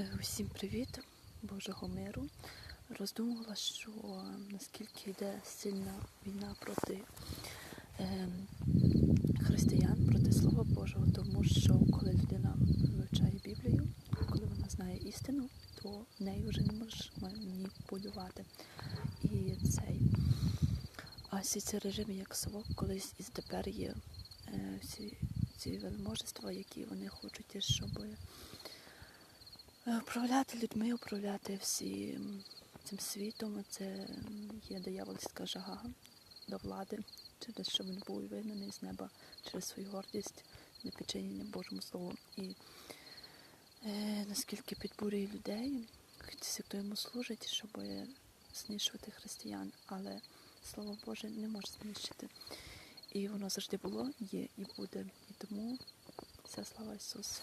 Е, Усім привіт, Божого миру. Роздумувала, що наскільки йде сильна війна проти е, християн, проти Слова Божого, тому що коли людина вивчає Біблію, коли вона знає істину, то в нею вже не можеш маніпулювати. І цей а всі ці режими, як совок, колись і тепер є е, всі ці вельможества, які вони хочуть, щоб Е, Управляти людьми, управляти всім цим світом, це є диявольська жага до влади, через що він був вигнаний з неба через свою гордість, непідчинення Божому Слову. І е, наскільки підбурює людей, всі, хто йому служить, щоб знищувати християн, але Слово Боже не може знищити. І воно завжди було, є і буде. І тому вся слава Ісусу.